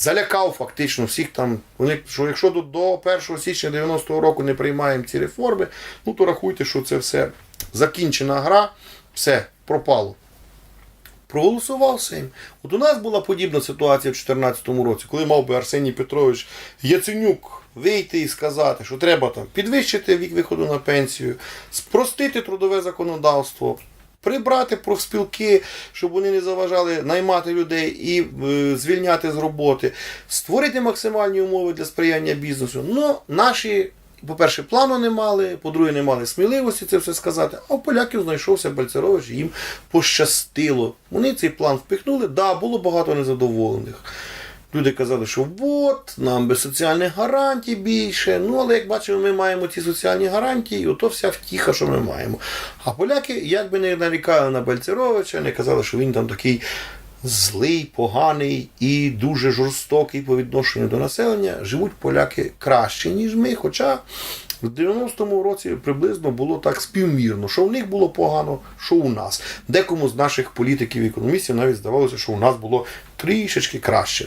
залякав фактично всіх там. Вони, що якщо до, до 1 січня 90-го року не приймаємо ці реформи, ну то рахуйте, що це все закінчена гра, все пропало. Проголосував Сейм. От у нас була подібна ситуація в 2014 році, коли мав би Арсеній Петрович Яценюк вийти і сказати, що треба там підвищити вік виходу на пенсію, спростити трудове законодавство, прибрати профспілки, щоб вони не заважали наймати людей і е, звільняти з роботи, створити максимальні умови для сприяння бізнесу. Ну, наші. По-перше, плану не мали, по-друге, не мали сміливості це все сказати. А у поляків знайшовся Бальцерович, їм пощастило. Вони цей план впихнули. Да, було багато незадоволених. Люди казали, що от, нам без соціальних гарантій більше. Ну, але як бачимо, ми маємо ці соціальні гарантії, ото вся втіха, що ми маємо. А поляки, як би не нарікали на Бальцеровича, не казали, що він там такий злий, поганий і дуже жорстокий по відношенню до населення, живуть поляки краще, ніж ми. Хоча в 90-му році приблизно було так співмірно, що в них було погано, що у нас. Декому з наших політиків і економістів навіть здавалося, що у нас було трішечки краще.